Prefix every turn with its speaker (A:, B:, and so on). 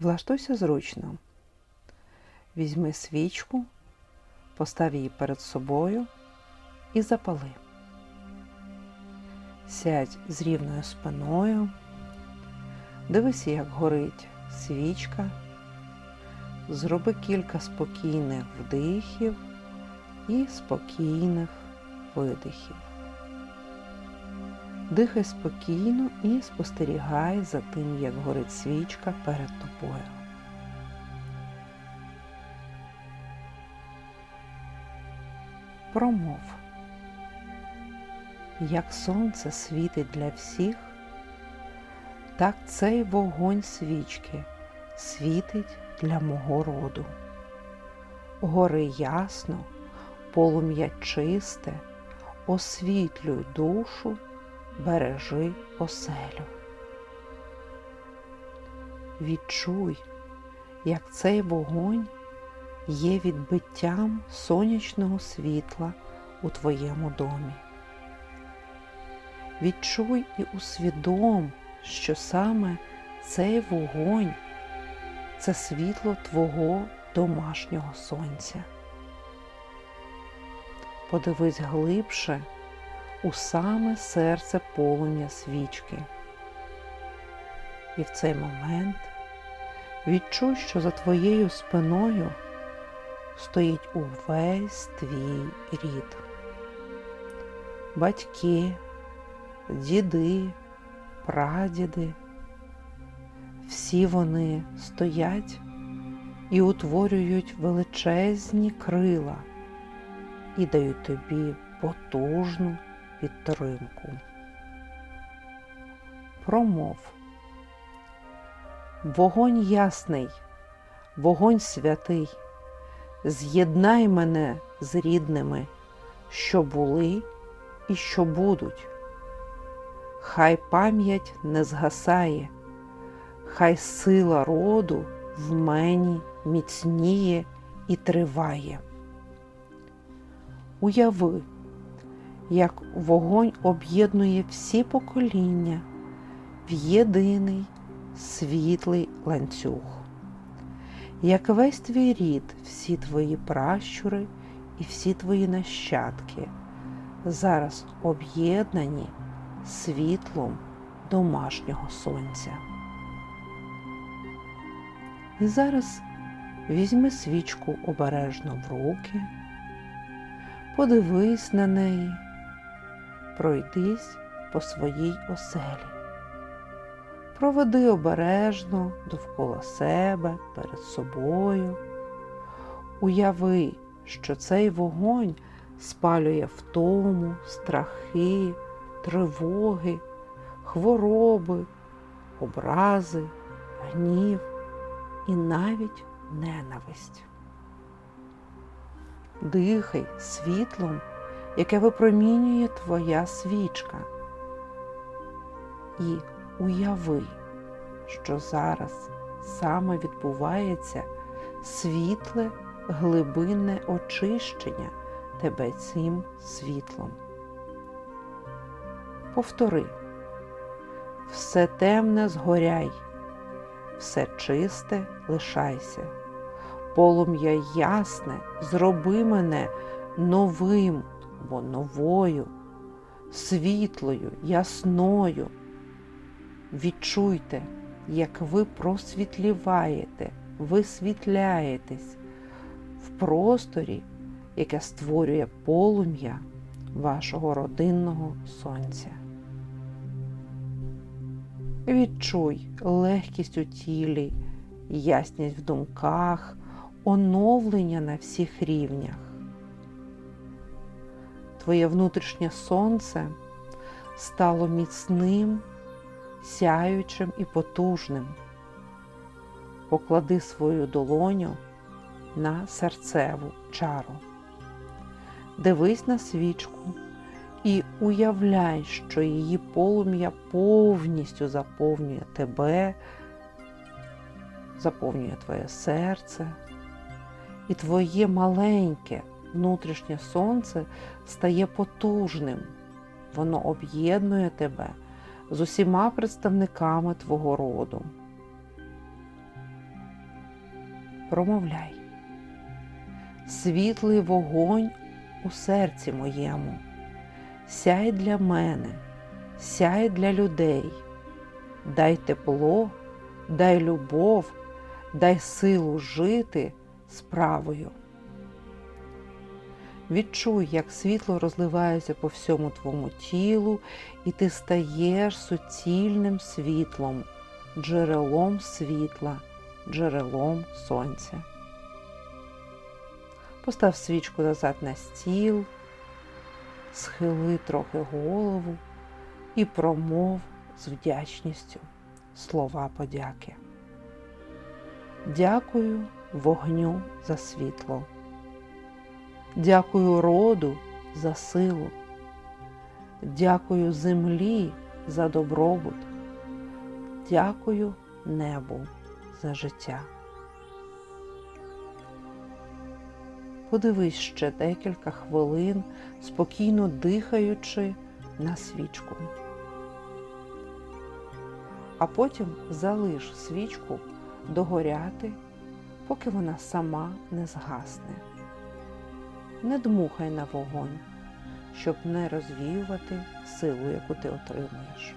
A: Влаштуйся зручно. Візьми свічку, постав її перед собою і запали. Сядь з рівною спиною, дивися, як горить свічка, зроби кілька спокійних вдихів і спокійних видихів. Дихай спокійно і спостерігай за тим, як горить свічка перед тобою. Промов. Як сонце світить для всіх, так цей вогонь свічки світить для мого роду. Гори ясно, полум'я чисте, освітлюй душу, бережи оселю. Відчуй, як цей вогонь є відбиттям сонячного світла у твоєму домі. Відчуй і усвідом, що саме цей вогонь це світло твого домашнього сонця. Подивись глибше у саме серце полум'я свічки. І в цей момент відчуй, що за твоєю спиною стоїть увесь твій рід. Батьки, діди, прадіди, всі вони стоять і утворюють величезні крила і дають тобі потужну підтримку. Промов. Вогонь ясний, вогонь святий, з'єднай мене з рідними, що були і що будуть. Хай пам'ять не згасає, хай сила роду в мені міцніє і триває. Уяви, як вогонь об'єднує всі покоління в єдиний світлий ланцюг, як весь твій рід, всі твої пращури і всі твої нащадки зараз об'єднані світлом домашнього сонця. І зараз візьми свічку обережно в руки, подивись на неї, пройдись по своїй оселі. Проведи обережно довкола себе, перед собою. Уяви, що цей вогонь спалює втому, страхи, тривоги, хвороби, образи, гнів і навіть ненависть. Дихай світлом, яке випромінює твоя свічка. І уяви, що зараз саме відбувається світле глибинне очищення тебе цим світлом. Повтори, все темне згоряй, все чисте лишайся, полум'я ясне, зроби мене новим або новою, світлою, ясною. Відчуйте, як ви просвітліваєте, висвітляєтесь в просторі, яке створює полум'я вашого родинного сонця. Відчуй легкість у тілі, ясність в думках, оновлення на всіх рівнях. Твоє внутрішнє сонце стало міцним, сяючим і потужним. Поклади свою долоню на серцеву чару. Дивись на свічку і уявляй, що її полум'я повністю заповнює тебе, заповнює твоє серце, і твоє маленьке внутрішнє сонце стає потужним. Воно об'єднує тебе з усіма представниками твого роду. промовляй. Світлий вогонь у серці моєму, сяй для мене, сяй для людей, дай тепло, дай любов, дай силу жити справою. Відчуй, як світло розливається по всьому твоєму тілу, і ти стаєш суцільним світлом, джерелом світла, джерелом сонця. Постав свічку назад на стіл, схили трохи голову і промов з вдячністю слова подяки. Дякую вогню за світло. Дякую роду за силу. Дякую землі за добробут. Дякую небу за життя. Подивись ще декілька хвилин, спокійно дихаючи на свічку. А потім залиш свічку догоряти, поки вона сама не згасне. Не дмухай на вогонь, щоб не розвіювати силу, яку ти отримуєш.